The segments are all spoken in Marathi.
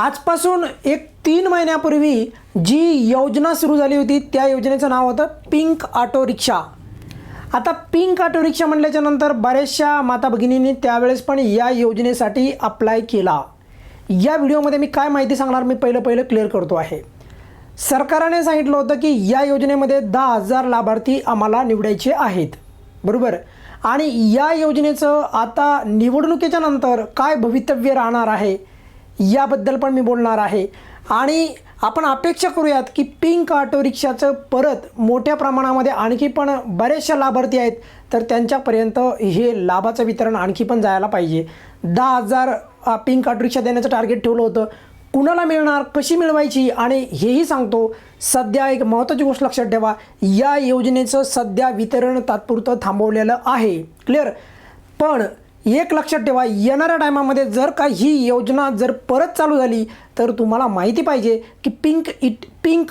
आजपासून एक तीन महिन्यापूर्वी जी योजना सुरू झाली होती त्या योजनेचं नाव होतं पिंक ऑटो रिक्षा. आता पिंक ऑटो रिक्षा म्हटल्याच्या नंतर बऱ्याचशा माता भगिनींनी त्यावेळेस पण या योजनेसाठी अप्लाय केला. या व्हिडिओमध्ये मी काय माहिती सांगणार मी पहिलं पहिलं क्लिअर करतो आहे. सरकारने सांगितलं होतं की या योजनेमध्ये दहा हजार लाभार्थी आम्हाला निवडायचे आहेत. बरोबर? आणि या योजनेचं आता निवडणुकीच्या नंतर काय भवितव्य राहणार आहे याबद्दल पण मी बोलणार आहे. आणि आपण अपेक्षा करूयात की पिंक ऑटो रिक्षाचं परत मोठ्या प्रमाणामध्ये आणखी पण बरेचशा लाभार्थी आहेत. तर त्यांच्यापर्यंत हे लाभाचं वितरण आणखी पण जायला पाहिजे. दहा हजार पिंक ऑटो रिक्षा देण्याचं टार्गेट ठेवलं होतं. कुणाला मिळणार कशी मिळवायची? आणि हेही सांगतो सध्या एक महत्त्वाची गोष्ट लक्षात ठेवा या योजनेचं सध्या वितरण तात्पुरतं थांबवलेलं आहे. क्लिअर पण एक लक्षात ठेवा येणाऱ्या टायमामध्ये जर का ही योजना जर परत चालू झाली तर तुम्हाला माहिती पाहिजे की pink it pink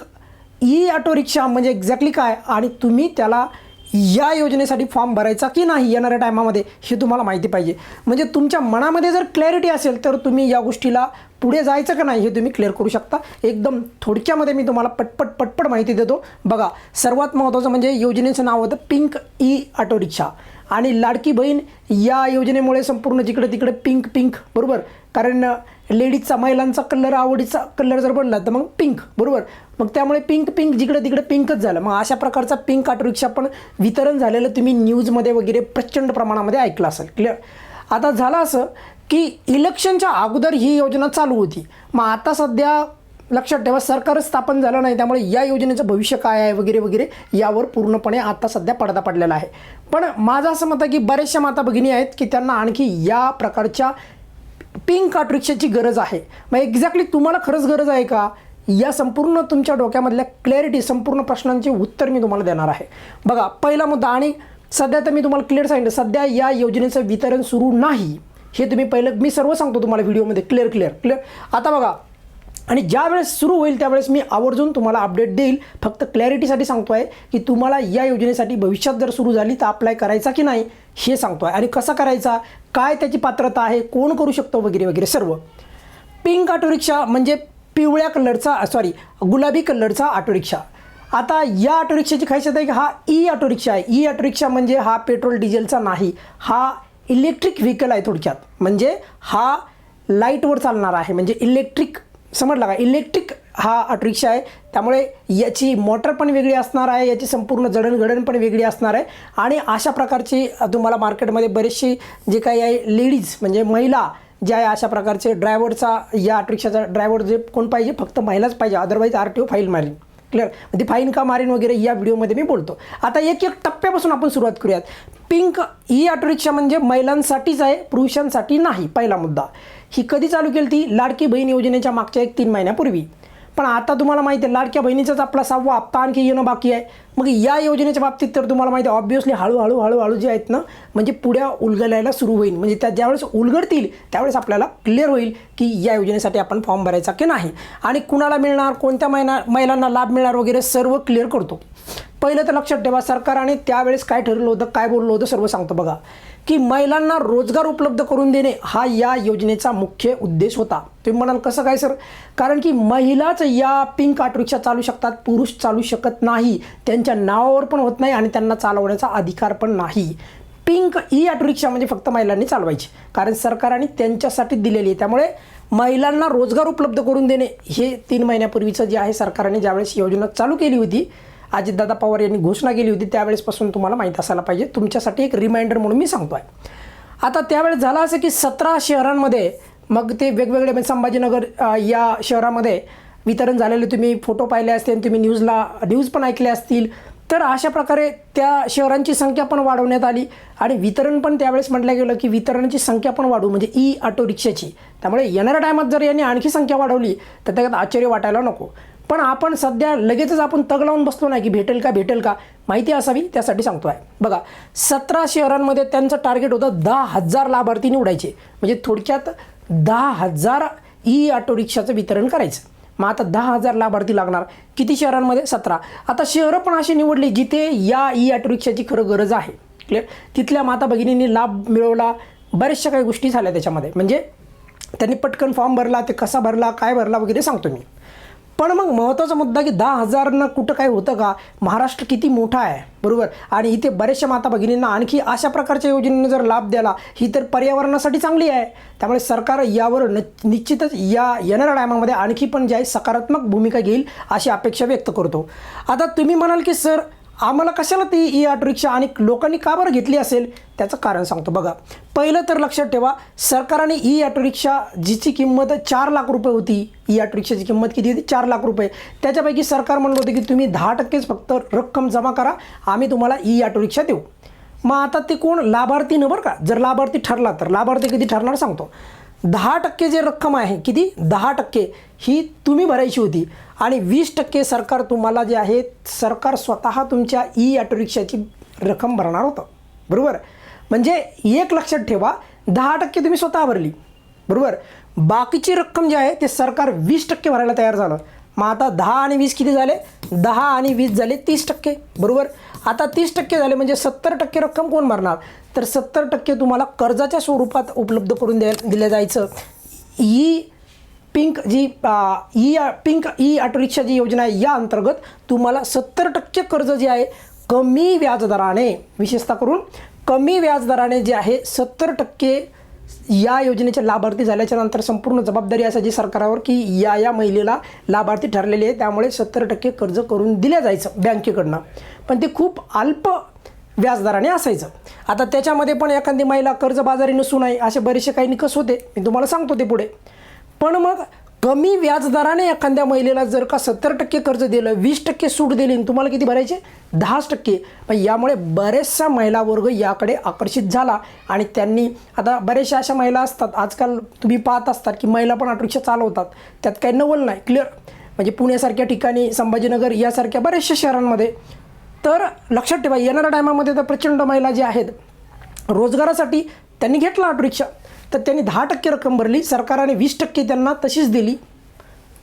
e auto rickshaw म्हणजे एक्झॅक्टली काय? आणि तुम्ही त्याला या योजनेसाठी फॉर्म भरायचा की नाही येणाऱ्या टायमामध्ये हे तुम्हाला माहिती पाहिजे. म्हणजे तुमच्या मनामध्ये जर क्लॅरिटी असेल तर तुम्ही या गोष्टीला पुढे जायचं का नाही हे तुम्ही क्लिअर करू शकता. एकदम थोडक्यामध्ये मी तुम्हाला पटपट पटपट माहिती देतो. बघा सर्वात महत्त्वाचं म्हणजे योजनेचं नाव होतं पिंक ई ऑटो रिक्षा आणि लाडकी बहीण या योजनेमुळे संपूर्ण जिकडे तिकडे पिंक पिंक बरोबर? कारण लेडीजचा महिलांचा कलर आवडीचा कलर जर बनला तर मग पिंक बरोबर? मग त्यामुळे पिंक पिंक जिकडं तिकडं पिंकच झालं. मग अशा प्रकारचा पिंक ऑटोरिक्षा पण वितरण झालेलं तुम्ही न्यूजमध्ये वगैरे प्रचंड प्रमाणामध्ये ऐकलं असेल. क्लिअर आता झालं असं की इलेक्शनच्या अगोदर ही योजना चालू होती. मग आता सध्या लक्षात ठेवा सरकारच स्थापन झालं नाही. त्यामुळे या योजनेचं भविष्य काय आहे वगैरे वगैरे यावर पूर्णपणे आता सध्या पडदा पडलेला आहे. पण माझं असं मत आहे की बऱ्याचशा माता भगिनी आहेत की त्यांना आणखी या प्रकारच्या पिंक ऑटो रिक्षाची गरज आहे. मग एक्झॅक्टली तुम्हाला खरंच गरज आहे का? या संपूर्ण तुमच्या डोक्यामधल्या क्लॅरिटी संपूर्ण प्रश्नांचे उत्तर मी तुम्हाला देणार आहे. बघा पहिला मुद्दा आणि सध्या तर मी तुम्हाला क्लिअर सांगितलं सध्या या योजनेचं वितरण सुरू नाही. हे तुम्ही पहिलं मी सर्व सांगतो तुम्हाला व्हिडिओमध्ये क्लिअर क्लिअर क्लिअर आता बघा आणि ज्या वेळेस सुरू होईल त्यावेळेस मी आवर्जून तुम्हाला अपडेट देईल. फक्त क्लॅरिटीसाठी सांगतो आहे की तुम्हाला या योजनेसाठी भविष्यात जर सुरू झाली तर अप्लाय करायचा की नाही हे सांगतो आहे आणि कसा करायचा? काय त्याची पात्रता आहे? कोण करू शकतो? वगैरे वगैरे सर्व. पिंक ऑटो रिक्षा म्हणजे पिवळ्या कलरचा सॉरी गुलाबी कलरचा ऑटो रिक्षा आता या ऑटो रिक्षाची खासियत आहे की हा ई ऑटो रिक्षा आहे. ई ऑटो रिक्षा म्हणजे हा पेट्रोल डिझेलचा नाही. हा इलेक्ट्रिक व्हेकल आहे थोडक्यात. म्हणजे हा लाईटवर चालणार आहे. म्हणजे इलेक्ट्रिक समजला का? इलेक्ट्रिक हा ऑटो रिक्षा आहे. त्यामुळे याची मोटर पण वेगळी असणार आहे याची संपूर्ण जडणघडण पण वेगळी असणार आहे. आणि अशा प्रकारची तुम्हाला मार्केटमध्ये बरेचशी जे काही आहे लेडीज म्हणजे महिला ज्या आहे अशा प्रकारचे ड्रायव्हरचा या ऑटो रिक्षाचा ड्रायव्हर जे कोण पाहिजे फक्त महिलाच पाहिजे. Otherwise R T O file मारीन क्लिअर म्हणजे फाईन का मारेन वगैरे या व्हिडिओमध्ये मी बोलतो. आता एक एक टप्प्यापासून आपण सुरुवात करूयात. पिंक ही ऑटो रिक्षा म्हणजे महिलांसाठीच आहे पुरुषांसाठी नाही पहिला मुद्दा. ही कधी चालू केली ती लाडकी बहीण योजनेच्या मागच्या एक तीन महिन्यापूर्वी. पण आता तुम्हाला माहिती आहे लाडक्या बहिणीचाच आपला सहावा हप्ता आणखी येणं बाकी आहे. मग या योजनेच्या बाबतीत तर तुम्हाला माहिती आहे ऑब्विसली हळूहळू हळूहळू जे आहेत ना म्हणजे पुढ्या उलगडायला सुरू होईल. म्हणजे त्या ज्यावेळेस उलगडतील त्यावेळेस आपल्याला क्लिअर होईल की या योजनेसाठी आपण फॉर्म भरायचा की नाही. आणि कुणाला मिळणार कोणत्या महिना महिलांना लाभ मिळणार वगैरे सर्व क्लिअर करतो. पहिलं तर लक्षात ठेवा सरकारने त्यावेळेस काय ठरवलं होतं काय बोललं होतं सर्व सांगतो बघा. की महिलांना रोजगार उपलब्ध करून देणे हा या योजनेचा मुख्य उद्देश होता. तुम्ही म्हणाल कसं काय सर? कारण की महिलाच या पिंक ऑटो रिक्षा चालू शकतात पुरुष चालू शकत नाही. त्यांच्या नावावर पण होत नाही आणि त्यांना चालवण्याचा अधिकार पण नाही. पिंक ई ऑटोरिक्षा म्हणजे फक्त महिलांनी चालवायची. कारण सरकारने त्यांच्यासाठी दिलेली आहे. त्यामुळे महिलांना रोजगार उपलब्ध करून देणे हे तीन महिन्यापूर्वीचं जे आहे सरकारने ज्यावेळेस योजना चालू केली होती अजितदादा पवार यांनी घोषणा केली होती त्यावेळेसपासून तुम्हाला माहीत असायला पाहिजे. तुमच्यासाठी एक रिमाइंडर म्हणून मी सांगतो आहे आता त्यावेळेस झालं असं की सतरा शहरांमध्ये मग ते वेगवेगळे म्हणजे संभाजीनगर या शहरामध्ये वितरण झालेले तुम्ही फोटो पाहिले असतील तुम्ही न्यूजला न्यूज पण ऐकले असतील. तर अशा प्रकारे त्या शहरांची संख्या पण वाढवण्यात आली आणि वितरण पण त्यावेळेस म्हटलं गेलं की वितरणाची संख्या पण वाढू म्हणजे ई ऑटो रिक्षाची. त्यामुळे येणाऱ्या टायमात जर यांनी आणखी संख्या वाढवली तर त्याच्यात आश्चर्य वाटायला नको. पण आपण सध्या लगेचच आपण तग लावून बसलो नाही की भेटेल का भेटेल का? माहिती असावी त्यासाठी सांगतो आहे बघा सतरा शहरांमध्ये त्यांचं टार्गेट होतं दहा हजार लाभार्थी निवडायचे म्हणजे थोडक्यात दहा हजार ई ऑटो रिक्षाचं वितरण करायचं. मग आता दहा हजार लाभार्थी लागणार. किती शहरांमध्ये सतरा. आता शहरं पण अशी निवडली जिथे या ई ऑटो रिक्षाची खरं गरज आहे. क्लिअर तिथल्या माता भगिनींनी लाभ मिळवला. बऱ्याचशा काही गोष्टी झाल्या त्याच्यामध्ये. म्हणजे त्यांनी पटकन फॉर्म भरला ते कसा भरला काय भरला वगैरे सांगतो मी. पण मग महत्त्वाचा मुद्दा की दहा हजारनं कुठं काय होतं का? महाराष्ट्र किती मोठा आहे बरोबर? आणि इथे बऱ्याचशा माता भगिनींना आणखी अशा प्रकारच्या योजनेने जर लाभ द्याला ही तर पर्यावरणासाठी चांगली आहे. त्यामुळे सरकार यावर न निश्चितच या येणाऱ्या टायमामध्ये आणखी पण जे आहे सकारात्मक भूमिका घेईल अशी अपेक्षा व्यक्त करतो. आता तुम्ही म्हणाल की सर आम्हाला कशाला ती ई ऑटो रिक्षा आणि लोकांनी का बरं घेतली असेल? त्याचं कारण सांगतो. बघा पहिलं तर लक्षात ठेवा सरकारने ई ऑटो रिक्षा जिची किंमत चार लाख रुपये होती. ई ऑटो रिक्षाची किंमत किती होती? चार लाख रुपये. त्याच्यापैकी सरकार म्हणलं होतं की तुम्ही दहा टक्केच फक्त रक्कम जमा करा आम्ही तुम्हाला ई ऑटो रिक्षा देऊ. मग आता ते कोण लाभार्थी न बरं का? जर लाभार्थी ठरला तर. लाभार्थी कधी ठरणार सांगतो. दहा टक्के जे रक्कम आहे किती? दहा टक्के. ही तुम्ही भरायची होती. आणि वीस टक्के सरकार तुम्हाला जे आहे सरकार स्वतः तुमच्या ई ऑटो रिक्षाची रक्कम भरणार होतं. बरोबर? म्हणजे एक लक्षात ठेवा दहा टक्के तुम्ही स्वतः भरली. बरोबर? बाकीची रक्कम जी आहे ते सरकार वीस टक्के भरायला तयार झालं. मग आता दहा आणि वीस किती झाले? दहा आणि वीस झाले तीस टक्के. बरोबर? आता तीस टक्के झाले म्हणजे सत्तर टक्के रक्कम कोण भरणार? तर सत्तर टक्के तुम्हाला कर्जाच्या स्वरूपात उपलब्ध करून द्या दिलं जायचं. ई पिंक जी e pink e auto rickshaw जी योजना आहे या अंतर्गत तुम्हाला सत्तर टक्के कर्ज जे आहे कमी व्याजदराने विशेषतः करून कमी व्याजदराने जे आहे सत्तर टक्के या योजनेचे लाभार्थी झाल्याच्यानंतर संपूर्ण जबाबदारी असायची सरकारावर की या या महिलेला लाभार्थी ठरलेले आहे. त्यामुळे सत्तर टक्के कर्ज करून दिल्या जायचं बँकेकडनं. पण ते खूप अल्प व्याजदराने असायचं. आता त्याच्यामध्ये पण एखादी महिला कर्जबाजारी नसून आहे असे बरेचसे काही निकष होते. मी तुम्हाला सांगतो ते पुढे. पण मग कमी व्याजदराने एखाद्या महिलेला जर का सत्तर टक्के कर्ज दिलं वीस टक्के सूट दिली आणि तुम्हाला किती भरायचे? दहाच टक्के. पण यामुळे बरेचसा महिला वर्ग याकडे आकर्षित झाला आणि त्यांनी आता बऱ्याचशा अशा महिला असतात आजकाल तुम्ही पाहत असतात की महिला पण ऑटोरिक्षा चालवतात. त्यात काही नवल नाही क्लिअर म्हणजे पुण्यासारख्या ठिकाणी संभाजीनगर यासारख्या बऱ्याचशा शहरांमध्ये. तर लक्षात ठेवा येणाऱ्या टायमामध्ये तर प्रचंड महिला ज्या आहेत रोजगारासाठी त्यांनी घेतला ऑटोरिक्षा. तर त्यांनी दहा टक्के रक्कम भरली. सरकारने वीस टक्के त्यांना तशीच दिली.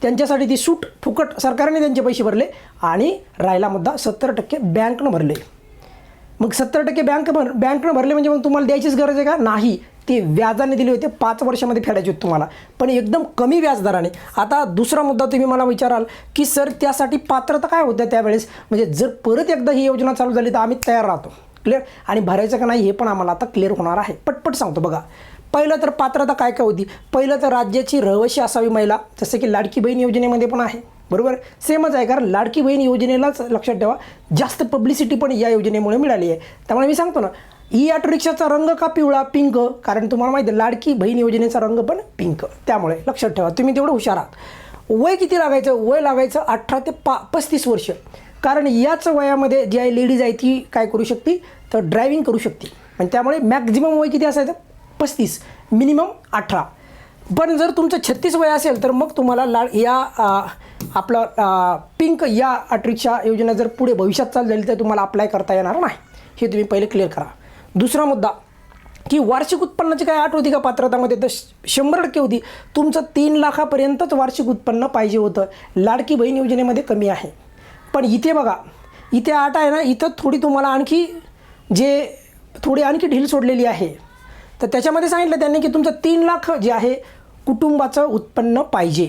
त्यांच्यासाठी ती सूट फुकट सरकारने त्यांचे पैसे भरले आणि राहिला मुद्दा सत्तर टक्के बँकनं भरले. मग सत्तर टक्के बँक भर बँकनं भरले म्हणजे मग तुम्हाला द्यायचीच गरज आहे का? नाही. ते व्याजाने दिले होते पाच वर्षामध्ये फेडायचे होते तुम्हाला. पण एकदम कमी व्याजदराने. आता दुसरा मुद्दा तुम्ही मला विचाराल की सर त्यासाठी पात्रता काय होत्या त्यावेळेस? म्हणजे जर परत एकदा ही योजना चालू झाली तर आम्ही तयार राहतो. क्लिअर आणि भरायचं का नाही हे पण आम्हाला आता क्लिअर होणार आहे. पटपट सांगतो बघा. पहिलं तर पात्रता काय काय होती? पहिलं तर राज्याची रहिवाशी असावी महिला जसं की लाडकी बहीण योजनेमध्ये पण आहे. बरोबर? सेमच आहे कारण लाडकी बहीण योजनेलाच लक्षात ठेवा जास्त पब्लिसिटी पण या योजनेमुळे मिळाली आहे. त्यामुळे मी सांगतो ना ई ऑटो रिक्षाचा रंग का पिवळा? पिंक. कारण तुम्हाला माहिती आहे लाडकी बहीण योजनेचा रंग पण पिंक. त्यामुळे लक्षात ठेवा तुम्ही तेवढं हुशार आहात. वय किती लागायचं? वय लागायचं अठरा ते पा पस्तीस वर्ष. कारण याच वयामध्ये जी आहे लेडीज आहे ती काय करू शकते? तर ड्रायव्हिंग करू शकते. आणि त्यामुळे मॅक्झिमम वय किती असायचं? पस्तीस मिनिमम अठरा. पण जर तुमचं छत्तीस वय असेल तर मग तुम्हाला लाड या आपलं पिंक या अट्रिक्षा योजना जर पुढे भविष्यात चालू झाली तर तुम्हाला अप्लाय करता येणार नाही. हे तुम्ही पहिले क्लिअर करा. दुसरा मुद्दा की वार्षिक उत्पन्नाची काय आठ होती का पात्रतामध्ये? तर श- शंभर टक्के होती. तुमचं तीन लाखापर्यंतच वार्षिक उत्पन्न पाहिजे होतं. लाडकी बहीण योजनेमध्ये कमी आहे. पण इथे बघा इथे आठ आहे ना इथं थोडी तुम्हाला आणखी जे थोडी आणखी ढील सोडलेली आहे. तर त्याच्यामध्ये सांगितलं त्यांनी की तुमचं तीन लाख जे आहे कुटुंबाचं उत्पन्न पाहिजे.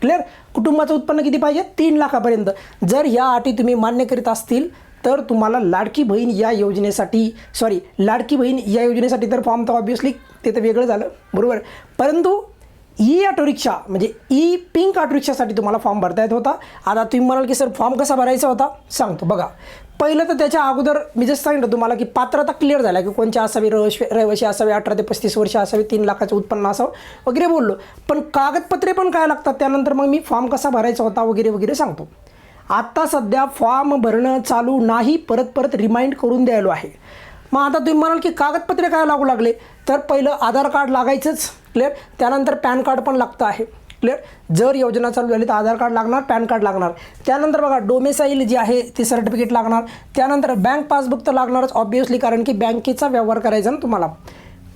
क्लिअर कुटुंबाचं उत्पन्न किती पाहिजे? तीन लाखापर्यंत. जर या अटी तुम्ही मान्य करीत असतील तर तुम्हाला लाडकी बहीण या योजनेसाठी सॉरी लाडकी बहीण या योजनेसाठी तर फॉर्म तर ऑब्विसली ते तर वेगळं झालं. बरोबर? परंतु ई ऑटो रिक्षा म्हणजे ई पिंक ऑटो रिक्षासाठी तुम्हाला फॉर्म भरता येत होता. आता तुम्ही म्हणाल की सर फॉर्म कसा भरायचा होता? सांगतो. बघा पहिलं तर त्याच्या अगोदर मी जसं सांगितलं तुम्हाला की पात्रता क्लिअर झाला की कोणच्या असावी रहिवाशी रहिवाशी असावी अठरा ते पस्तीस वर्ष असावी तीन लाखाचं उत्पन्न असावं वगैरे बोललो. पण कागदपत्रे पण काय लागतात? त्यानंतर मग मी फॉर्म कसा भरायचा होता वगैरे वगैरे सांगतो. आत्ता सध्या फॉर्म भरणं चालू नाही परत परत रिमाइंड करून द्यायलो आहे. मग आता तुम्ही म्हणाल की कागदपत्रे काय लागू लागले? तर पहिलं आधार कार्ड लागायचंच क्लिअर. त्यानंतर पॅन कार्ड पण लागतं आहे क्लिअर. जर योजना चालू झाली तर आधार कार्ड लागणार पॅन कार्ड लागणार. त्यानंतर बघा डोमेसाईल जी आहे ती सर्टिफिकेट लागणार. त्यानंतर बँक पासबुक तर लागणारच ऑब्वियसली कारण की बँकेचा व्यवहार करायचा ना तुम्हाला.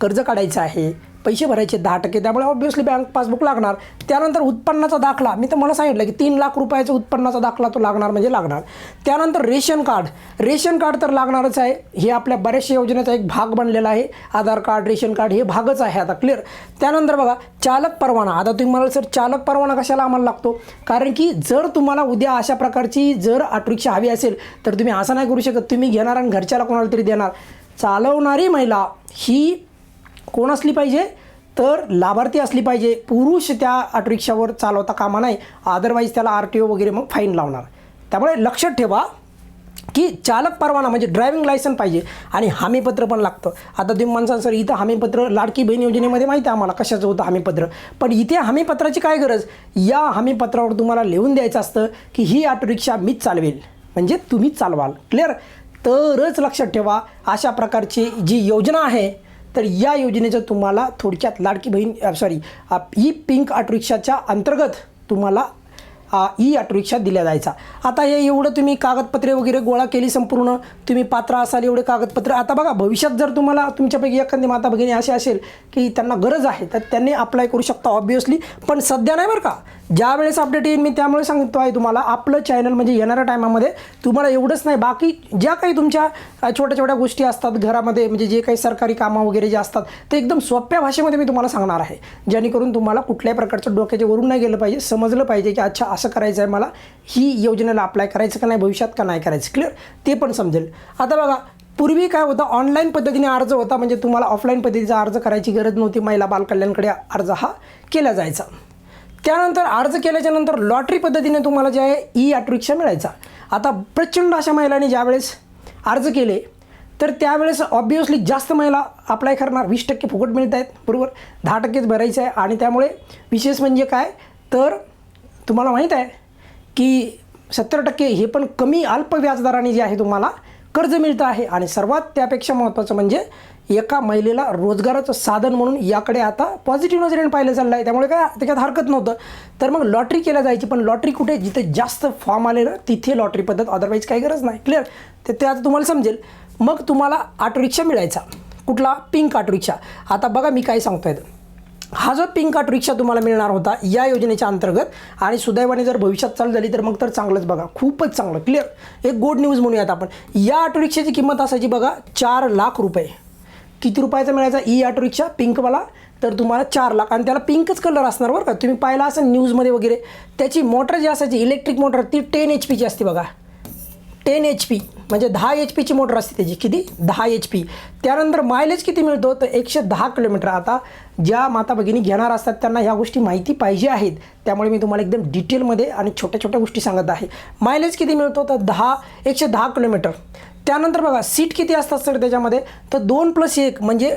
कर्ज काढायचं आहे. पैसे भरायचे दहा टक्के. त्यामुळे ऑब्व्हियसली बँक पासबुक लागणार. त्यानंतर उत्पन्नाचा दाखला. मी तर मला सांगितलं की तीन लाख रुपयाचा उत्पन्नाचा दाखला तो लागणार म्हणजे लागणार. त्यानंतर रेशन कार्ड. रेशन कार्ड तर लागणारच आहे. हे आपल्या बऱ्याचशा योजनेचा एक भाग बनलेला आहे. आधार कार्ड रेशन कार्ड हे भागच आहे आता. क्लिअर त्यानंतर बघा चालक परवाना. आता तुम्ही म्हणाल सर चालक परवाना कशाला आम्हाला लागतो? कारण की जर तुम्हाला उद्या अशा प्रकारची जर ऑटोरिक्षा हवी असेल तर तुम्ही असं नाही करू शकत. तुम्ही घेणार आणि घरच्याला कोणाला तरी देणार. चालवणारी महिला ही कोण असली पाहिजे? तर लाभार्थी असली पाहिजे. पुरुष त्या ऑटोरिक्षावर चालवता कामा नाही अदरवाईज त्याला आर टी ओ वगैरे मग फाईन लावणार. त्यामुळे लक्षात ठेवा की चालक परवाना म्हणजे ड्रायव्हिंग लायसन पाहिजे आणि हमीपत्र पण लागतं. आता तुम्ही म्हणसान सर इथं हमीपत्र लाडकी बहीण योजनेमध्ये माहिती आहे आम्हाला. कशाचं होतं हमीपत्र? पण इथे हमीपत्राची काय गरज? या हमीपत्रावर तुम्हाला लिहून द्यायचं असतं की ही ऑटोरिक्षा मीच चालवेल. म्हणजे तुम्हीच चालवाल. क्लिअर तरच लक्षात ठेवा. अशा प्रकारची जी योजना आहे तर या योजनेचं तुम्हाला थोडक्यात Ladki Bahin sorry E pink ऑटोरिक्षाच्या अंतर्गत तुम्हाला ई ऑटोरिक्षा दिल्या जायचा. आता हे एवढं तुम्ही कागदपत्रे वगैरे गोळा केली संपूर्ण तुम्ही पात्र असाल एवढे कागदपत्र. आता बघा भविष्यात जर तुम्हाला तुमच्यापैकी एखादी माता भगिनी असे असेल की त्यांना गरज आहे तर त्यांनी अप्लाय करू शकता ऑब्वियसली पण सध्या नाही बरं का. ज्या वेळेस अपडेट येईल मी त्यामुळे सांगतो आहे तुम्हाला आपलं चॅनल म्हणजे येणाऱ्या टायमामध्ये तुम्हाला एवढंच नाही बाकी ज्या काही तुमच्या छोट्या छोट्या गोष्टी असतात घरामध्ये म्हणजे जे काही सरकारी कामं वगैरे जे असतात ते एकदम सोप्या भाषेमध्ये मी तुम्हाला सांगणार आहे. जेणेकरून तुम्हाला कुठल्याही प्रकारचं डोक्याच्या वरून नाही गेलं पाहिजे समजलं पाहिजे की अच्छा असं करायचं आहे मला ही योजनेला अप्लाय करायचं का नाही भविष्यात का नाही करायचं क्लिअर ते पण समजेल. आता बघा पूर्वी काय होतं ऑनलाईन पद्धतीने अर्ज होता म्हणजे तुम्हाला ऑफलाईन पद्धतीचा अर्ज करायची गरज नव्हती महिला बालकल्याणकडे अर्ज हा केला जायचा. त्यानंतर अर्ज केल्याच्यानंतर लॉटरी पद्धतीने तुम्हाला जे आहे ई ऑटोरिक्षा मिळायचा. आता प्रचंड अशा महिलांनी ज्यावेळेस अर्ज केले तर त्यावेळेस ऑब्वियसली जास्त महिला अप्लाय करणार. वीस टक्के फुकट मिळत आहेत बरोबर? दहा टक्केच भरायचं आहे आणि त्यामुळे विशेष म्हणजे काय? तर तुम्हाला माहीत आहे की सत्तर टक्के हे पण कमी अल्प व्याजदराने जे आहे तुम्हाला कर्ज मिळतं आहे. आणि सर्वात त्यापेक्षा महत्त्वाचं म्हणजे एका महिलेला रोजगाराचं साधन म्हणून याकडे आता पॉझिटिव्ह नजरेने पाहिलं चाललं आहे त्यामुळे काय त्याच्यात हरकत नव्हतं. तर मग लॉटरी केल्या जायची पण लॉटरी कुठे? जिथे जास्त फॉर्म आले ना तिथे लॉटरी पद्धत. अदरवाईज काही गरज नाही. क्लिअर तर ते आता तुम्हाला समजेल. मग तुम्हाला ऑटोरिक्षा मिळायचा. कुठला? Pink auto rickshaw. आता बघा मी काय सांगतोय. हा जो पिंक आर्ट रिक्षा तुम्हाला मिळणार होता या योजनेच्या अंतर्गत आणि सुदैवाने जर भविष्यात चालू झाली तर मग तर चांगलंच बघा. खूपच चांगलं. क्लिअर एक गुड न्यूज म्हणूयात आपण. या ऑटो रिक्षाची किंमत असायची बघा चार लाख रुपये. किती रुपयाचा मिळायचा? ई ऑटो रिक्षा पिंकवाला तर तुम्हाला चार लाख. आणि त्याला पिंकच कलर असणार बरं का? तुम्ही पाहिला असेल न्यूजमध्ये वगैरे. त्याची मोटर जी असायची इलेक्ट्रिक मोटर ती टेन एच पीची असते बघा. टेन एच पी म्हणजे दहा एच पीची मोटर असते त्याची. किती? दहा एच पी त्यानंतर मायलेज किती मिळतो? तर एकशे दहा किलोमीटर आता ज्या माता भगिनी घेणार असतात त्यांना ह्या गोष्टी माहिती पाहिजे आहेत. त्यामुळे मी तुम्हाला एकदम डिटेलमध्ये आणि छोट्या छोट्या गोष्टी सांगत आहे. मायलेज किती मिळतो? तर दहा एकशे दहा किलोमीटर त्यानंतर बघा सीट किती असतात सर त्याच्यामध्ये? तर दोन प्लस एक म्हणजे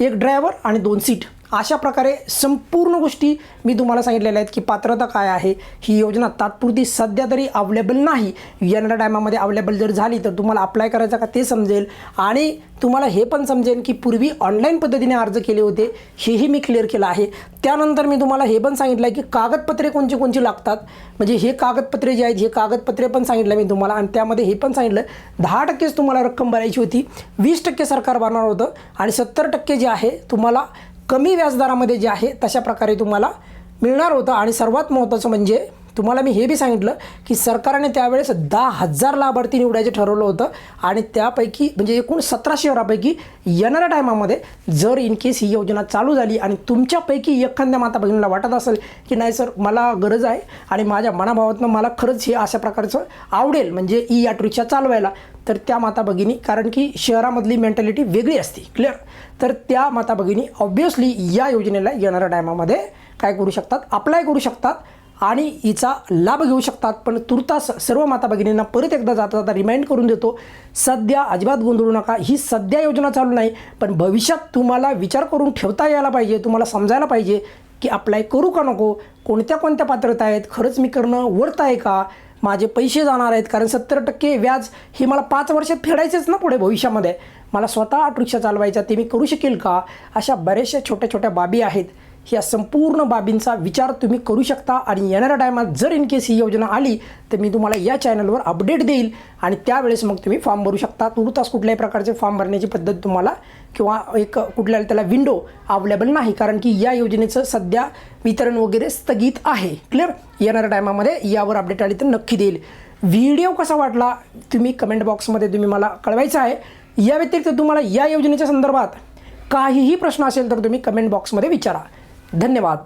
एक ड्रायव्हर आणि दोन सीट अशा प्रकारे संपूर्ण गोष्टी मी तुम्हाला सांगितलेल्या आहेत की पात्रता काय आहे ही योजना तात्पुरती सध्या तरी अवेलेबल नाही. येणाऱ्या टायमामध्ये अवेलेबल जर झाली तर तुम्हाला अप्लाय करायचं का ते समजेल. आणि तुम्हाला हे पण समजेल की पूर्वी ऑनलाईन पद्धतीने अर्ज केले होते हेही मी क्लिअर केलं आहे. त्यानंतर मी तुम्हाला हे पण सांगितलं आहे की कागदपत्रे कोणची कोणची लागतात. म्हणजे हे कागदपत्रे जे आहेत हे कागदपत्रे पण सांगितलं मी तुम्हाला. आणि त्यामध्ये हे पण सांगितलं दहा टक्केच तुम्हाला रक्कम भरायची होती. वीस टक्के सरकार भरणार होतं. आणि सत्तर टक्के जे आहे तुम्हाला कमी व्याजदरामध्ये जे आहे तशा प्रकारे तुम्हाला मिळणार होतं. आणि सर्वात महत्त्वाचं म्हणजे तुम्हाला मी हे बी सांगितलं की सरकारने त्यावेळेस दहा हजार लाभार्थी निवडायचे ठरवलं होतं. आणि त्यापैकी म्हणजे एकूण सतरा शहरापैकी येणाऱ्या टायमामध्ये जर इन केस ही योजना चालू झाली आणि तुमच्यापैकी एखाद्या माता भगिनीला वाटत असेल की नाही सर मला गरज आहे आणि माझ्या मनाभावातनं मला खरंच हे अशा प्रकारचं आवडेल म्हणजे ई ऑटोरिक्षा चालवायला तर त्या माता भगिनी कारण की शहरामधली मेंटॅलिटी वेगळी असते. क्लिअर तर त्या माता भगिनी ऑब्वियसली या योजनेला येणाऱ्या टायमामध्ये काय करू शकतात? अप्लाय करू शकतात आणि हिचा लाभ घेऊ शकतात. पण तुर्तास सर्व माता भगिनींना परत एकदा जाता जाता रिमाइंड करून देतो सध्या अजिबात गोंधळू नका. ही सध्या योजना चालू नाही पण भविष्यात तुम्हाला विचार करून ठेवता यायला पाहिजे तुम्हाला समजायला पाहिजे की अप्लाय करू का नको? कोणत्या कोणत्या पात्रता आहेत? खरंच मी करणं वर्त आहे का? माझे पैसे जाणार आहेत कारण सत्तर टक्के व्याज हे मला पाच वर्षात फेडायचेच ना पुढे भविष्यामध्ये. मला स्वतः ऑटोरिक्षा चालवायचा ते मी करू शकेल का? अशा बऱ्याचशा छोट्या छोट्या बाबी आहेत. ह्या संपूर्ण बाबींचा विचार तुम्ही करू शकता आणि येणाऱ्या टायमात जर इन केस ही योजना आली तर मी तुम्हाला या चॅनलवर अपडेट देईल आणि त्यावेळेस मग तुम्ही फॉर्म भरू शकता. तुर्तास कुठल्याही प्रकारचे फॉर्म भरण्याची पद्धत तुम्हाला किंवा एक कुठल्या त्याला विंडो अवेलेबल नाही कारण की या योजनेचं सध्या वितरण वगैरे स्थगित आहे. क्लिअर येणाऱ्या टायमामध्ये यावर अपडेट आली तर नक्की देईल. व्हिडिओ कसा वाटला तुम्ही कमेंट बॉक्समध्ये तुम्ही मला कळवायचं आहे. या व्यतिरिक्त तुम्हाला या योजनेच्या संदर्भात काहीही प्रश्न असेल तर तुम्ही कमेंट बॉक्समध्ये विचारा. धन्यवाद.